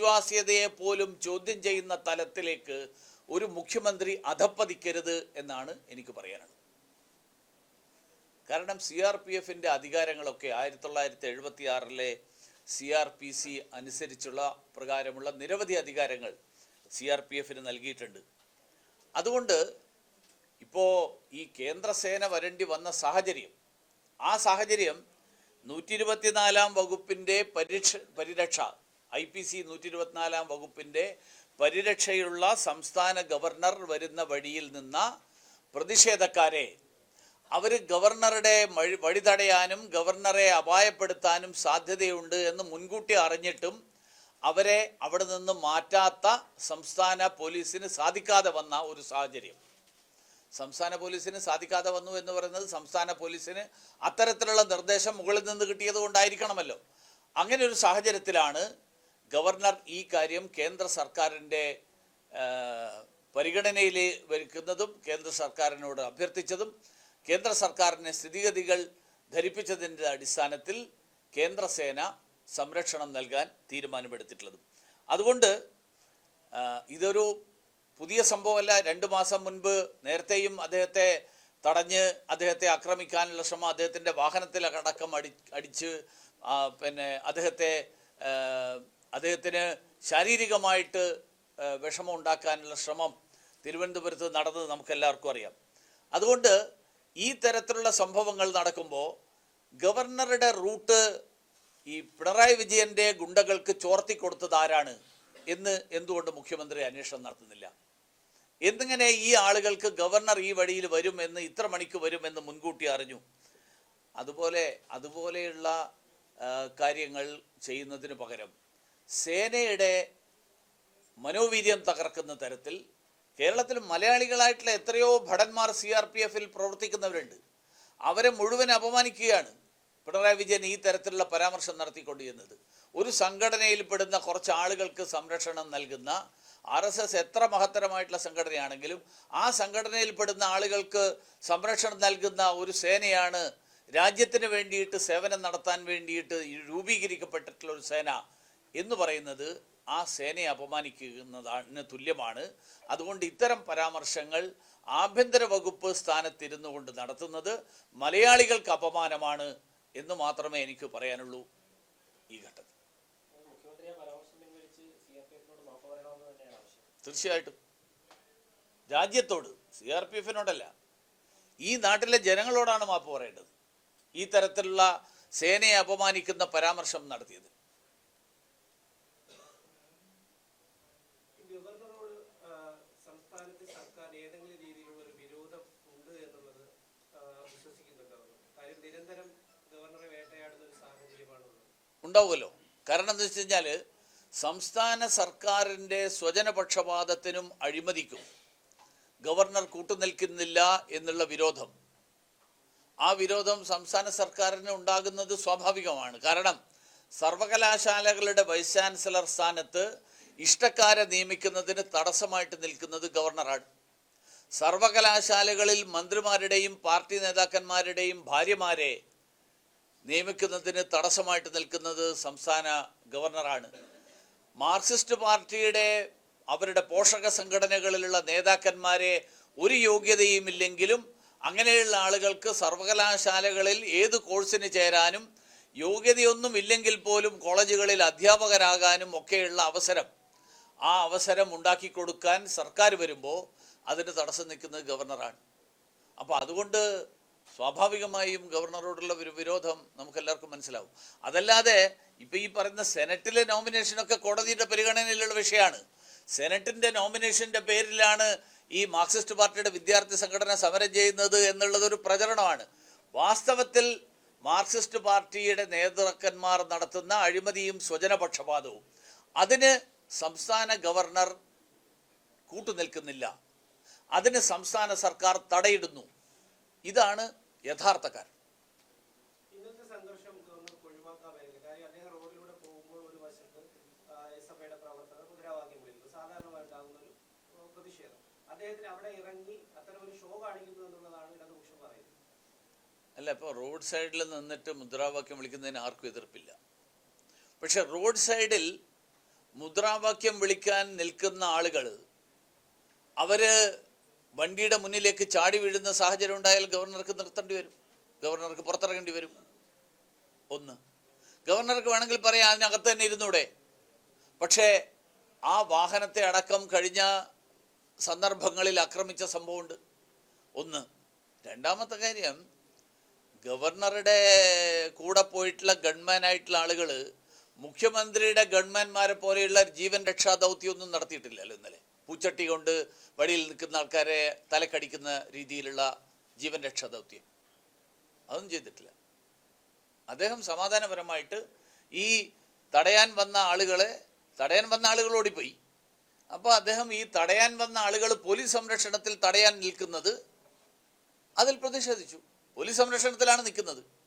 വിശ്വാസ്യതയെ പോലും ചോദ്യം ചെയ്യുന്ന തലത്തിലേക്ക് ഒരു മുഖ്യമന്ത്രി അധപ്പതിക്കരുത് എന്നാണ് എനിക്ക് പറയാനുള്ളത്. കാരണം സി ആർ പി എഫിന്റെ അധികാരങ്ങളൊക്കെ ആയിരത്തി തൊള്ളായിരത്തി എഴുപത്തി ആറിലെ സി ആർ പി സി അനുസരിച്ചുള്ള പ്രകാരമുള്ള നിരവധി അധികാരങ്ങൾ സി ആർ പി എഫിന് നൽകിയിട്ടുണ്ട്. അതുകൊണ്ട് ഇപ്പോൾ ഈ കേന്ദ്രസേന വരേണ്ടി വന്ന സാഹചര്യം ആ സാഹചര്യം നൂറ്റി ഇരുപത്തിനാലാം വകുപ്പിന്റെ പരിരക്ഷ പരിരക്ഷ ഐ പി സി നൂറ്റി ഇരുപത്തിനാലാം വകുപ്പിന്റെ പരിരക്ഷയുള്ള സംസ്ഥാന ഗവർണർ വരുന്ന വഴിയിൽ നിന്ന പ്രതിഷേധക്കാരെ അവർ ഗവർണറുടെ വഴി തടയാനും ഗവർണറെ അപായപ്പെടുത്താനും സാധ്യതയുണ്ട് എന്ന് മുൻകൂട്ടി അറിഞ്ഞിട്ടും അവരെ അവിടെ നിന്ന് മാറ്റാത്ത സംസ്ഥാന പോലീസിന് സാധിക്കാതെ വന്ന ഒരു സാഹചര്യം. സംസ്ഥാന പോലീസിന് സാധിക്കാതെ വന്നു എന്ന് പറയുന്നത് സംസ്ഥാന പോലീസിന് അത്തരത്തിലുള്ള നിർദ്ദേശം മുകളിൽ നിന്ന് കിട്ടിയത് കൊണ്ടായിരിക്കണമല്ലോ. അങ്ങനെ ഒരു സാഹചര്യത്തിലാണ് ഗവർണർ ഈ കാര്യം കേന്ദ്ര സർക്കാരിന്റെ പരിഗണനയിൽ വരുന്നതും കേന്ദ്ര സർക്കാരിനോട് അഭ്യർത്ഥിച്ചതും കേന്ദ്ര സർക്കാരിനെ സ്ഥിതിഗതികൾ ധരിപ്പിച്ചതിന്റെ അടിസ്ഥാനത്തിൽ കേന്ദ്രസേന സംരക്ഷണം നൽകാൻ തീരുമാനമെടുത്തിട്ടുള്ളതും. അതുകൊണ്ട് ഇതൊരു പുതിയ സംഭവമല്ല. രണ്ട് മാസം മുൻപ് നേരത്തെയും അദ്ദേഹത്തെ തടഞ്ഞ് അദ്ദേഹത്തെ ആക്രമിക്കാനുള്ള ശ്രമം അദ്ദേഹത്തിന്റെ വാഹനത്തിലടക്കം അടി അടിച്ച് പിന്നെ അദ്ദേഹത്തെ അദ്ദേഹത്തിന് ശാരീരികമായിട്ട് വിഷമം ഉണ്ടാക്കാനുള്ള ശ്രമം തിരുവനന്തപുരത്ത് നടന്നത് നമുക്കെല്ലാവർക്കും അറിയാം. അതുകൊണ്ട് ഈ തരത്തിലുള്ള സംഭവങ്ങൾ നടക്കുമ്പോൾ ഗവർണറുടെ റൂട്ട് ഈ പിണറായി വിജയന്റെ ഗുണ്ടകൾക്ക് ചോർത്തി കൊടുത്തത് ആരാണ് എന്ന് എന്തുകൊണ്ട് മുഖ്യമന്ത്രി അന്വേഷണം നടത്തുന്നില്ല? എന്നിങ്ങനെ ഈ ആളുകൾക്ക് ഗവർണർ ഈ വഴിയിൽ വരും എന്ന് ഇത്ര മണിക്ക് വരും എന്ന് മുൻകൂട്ടി അറിഞ്ഞു? അതുപോലെ അതുപോലെയുള്ള കാര്യങ്ങൾ ചെയ്യുന്നതിന് പകരം സേനയുടെ മനോവീര്യം തകർക്കുന്ന തരത്തിൽ കേരളത്തിൽ മലയാളികളായിട്ടുള്ള എത്രയോ ഭടന്മാർ സി ആർ പി എഫിൽ പ്രവർത്തിക്കുന്നവരുണ്ട്. അവരെ മുഴുവൻ അപമാനിക്കുകയാണ് പിണറായി വിജയൻ ഈ തരത്തിലുള്ള പരാമർശം നടത്തിക്കൊണ്ടിരുന്നത്. ഒരു സംഘടനയിൽ പെടുന്ന കുറച്ച് ആളുകൾക്ക് സംരക്ഷണം നൽകുന്ന ആർ എസ് എസ് എത്ര മഹത്തരമായിട്ടുള്ള സംഘടനയാണെങ്കിലും ആ സംഘടനയിൽ പെടുന്ന ആളുകൾക്ക് സംരക്ഷണം നൽകുന്ന ഒരു സേനയാണ് രാജ്യത്തിന് വേണ്ടിയിട്ട് സേവനം നടത്താൻ വേണ്ടിയിട്ട് രൂപീകരിക്കപ്പെട്ടിട്ടുള്ള ഒരു സേന എന്ന് പറയുന്നത് ആ സേനയെ അപമാനിക്കുന്നതാണ് തുല്യമാണ്. അതുകൊണ്ട് ഇത്തരം പരാമർശങ്ങൾ ആഭ്യന്തര വകുപ്പ് സ്ഥാനത്തിരുന്നു കൊണ്ട് നടത്തുന്നത് മലയാളികൾക്ക് അപമാനമാണ് എന്ന് മാത്രമേ എനിക്ക് പറയാനുള്ളൂ ഈ ഘട്ടത്തിൽ. തീർച്ചയായിട്ടും. രാജ്യത്തോട് സി ആർ പി എഫിനോടല്ല ഈ നാട്ടിലെ ജനങ്ങളോടാണ് മാപ്പ് പറയേണ്ടത്. ഈ തരത്തിലുള്ള സേനയെ അപമാനിക്കുന്ന പരാമർശം നടത്തിയത് ഗവർണറോട് ആ, സംസ്ഥാനത്തെ സർക്കാർ ഏതെങ്കിലും രീതിയിലുള്ള ഒരു വിരോധം ഉണ്ട് എന്നുള്ളത് ആ, വിശ്വസിക്കുന്നുണ്ടോ കാര്യം നിരന്തരം ഗവർണറെ വേട്ടയാടുന്ന ഒരു സാഹചര്യമാണുള്ളത് ഉണ്ടാവുമല്ലോ. കാരണം എന്താ വെച്ച് കഴിഞ്ഞാൽ സംസ്ഥാന സർക്കാരിന്റെ സ്വജനപക്ഷപാതത്തിനും അഴിമതിക്കും ഗവർണർ കൂട്ടുനിൽക്കുന്നില്ല എന്നുള്ള വിരോധം. ആ വിരോധം സംസ്ഥാന സർക്കാരിന് ഉണ്ടാകുന്നത് സ്വാഭാവികമാണ്. കാരണം സർവകലാശാലകളുടെ വൈസ് ചാൻസലർ സ്ഥാനത്ത് ഇഷ്ടക്കാരെ നിയമിക്കുന്നതിന് തടസ്സമായിട്ട് നിൽക്കുന്നത് ഗവർണറാണ്. സർവകലാശാലകളിൽ മന്ത്രിമാരുടെയും പാർട്ടി നേതാക്കന്മാരുടെയും ഭാര്യമാരെ നിയമിക്കുന്നതിന് തടസ്സമായിട്ട് നിൽക്കുന്നത് സംസ്ഥാന ഗവർണറാണ്. മാർക്സിസ്റ്റ് പാർട്ടിയുടെ അവരുടെ പോഷക സംഘടനകളിലുള്ള നേതാക്കന്മാരെ ഒരു യോഗ്യതയുമില്ലെങ്കിലും അങ്ങനെയുള്ള ആളുകൾക്ക് സർവകലാശാലകളിൽ ഏത് കോഴ്സിന് ചേരാനും യോഗ്യതയൊന്നും ഇല്ലെങ്കിൽ പോലും കോളേജുകളിൽ അധ്യാപകരാകാനും ഒക്കെയുള്ള അവസരം. ആ അവസരം ഉണ്ടാക്കി കൊടുക്കാൻ സർക്കാർ വരുമ്പോൾ അതിന് തടസ്സം നിൽക്കുന്നത് ഗവർണറാണ്. അപ്പോൾ അതുകൊണ്ട് സ്വാഭാവികമായും ഗവർണറോടുള്ള ഒരു വിരോധം നമുക്കെല്ലാവർക്കും മനസ്സിലാവും. അതല്ലാതെ ഇപ്പം ഈ പറയുന്ന സെനറ്റിലെ നോമിനേഷനൊക്കെ കോടതിയുടെ പരിഗണനയിലുള്ള വിഷയമാണ്. സെനറ്റിന്റെ നോമിനേഷന്റെ പേരിലാണ് ഈ മാർക്സിസ്റ്റ് പാർട്ടിയുടെ വിദ്യാർത്ഥി സംഘടന സമരം ചെയ്യുന്നത് എന്നുള്ളതൊരു പ്രചരണമാണ്. വാസ്തവത്തിൽ മാർക്സിസ്റ്റ് പാർട്ടിയുടെ നേതൃക്കന്മാർ നടത്തുന്ന അഴിമതിയും സ്വജനപക്ഷപാതവും. അതിന് സംസ്ഥാന ഗവർണർ കൂട്ടുനിൽക്കുന്നില്ല. അതിന് സംസ്ഥാന സർക്കാർ തടയിടുന്നു. ഇതാണ് യഥാർത്ഥ കാരണം അല്ല ഇപ്പോൾ റോഡ് സൈഡിൽ നിന്നിട്ട് മുദ്രാവാക്യം വിളിക്കുന്നതിന് ആർക്കും എതിർപ്പില്ല. പക്ഷെ റോഡ് സൈഡിൽ മുദ്രാവാക്യം വിളിക്കാൻ നിൽക്കുന്ന ആളുകൾ അവർ വണ്ടിയുടെ മുന്നിലേക്ക് ചാടി വീഴുന്ന സാഹചര്യം ഉണ്ടായാൽ ഗവർണർക്ക് നിർത്തേണ്ടി വരും. ഗവർണർക്ക് പുറത്തിറങ്ങേണ്ടി വരും. ഒന്ന്. ഗവർണർക്ക് വേണമെങ്കിൽ പറയാം അതിനകത്ത് തന്നെ ഇരുന്നൂടെ. പക്ഷേ ആ വാഹനത്തെ അടക്കം കഴിഞ്ഞ സന്ദർഭങ്ങളിൽ ആക്രമിച്ച സംഭവമുണ്ട്. ഒന്ന്. രണ്ടാമത്തെ കാര്യം ഗവർണറുടെ കൂടെ പോയിട്ടുള്ള ഗൺമാനായിട്ടുള്ള ആളുകൾ മുഖ്യമന്ത്രിയുടെ ഗൺമാന്മാരെ പോലെയുള്ള ജീവൻ രക്ഷാ ദൗത്യമൊന്നും നടത്തിയിട്ടില്ലല്ലോ ഇന്നലെ. പൂച്ചട്ടി കൊണ്ട് വഴിയിൽ നിൽക്കുന്ന ആൾക്കാരെ തലക്കടിക്കുന്ന രീതിയിലുള്ള ജീവൻ രക്ഷാ ദൗത്യം. അതൊന്നും ചെയ്തിട്ടില്ല. അദ്ദേഹം സമാധാനപരമായിട്ട് ഈ തടയാൻ വന്ന ആളുകളെ തടയാൻ വന്ന ആളുകൾ ഓടിപ്പോയി. അപ്പോൾ അദ്ദേഹം ഈ തടയാൻ വന്ന ആളുകൾ പോലീസ് സംരക്ഷണത്തിൽ തടയാൻ നിൽക്കുന്നത് അതിൽ പ്രതിഷേധിച്ചു. പോലീസ് സംരക്ഷണത്തിലാണ് നിൽക്കുന്നത്.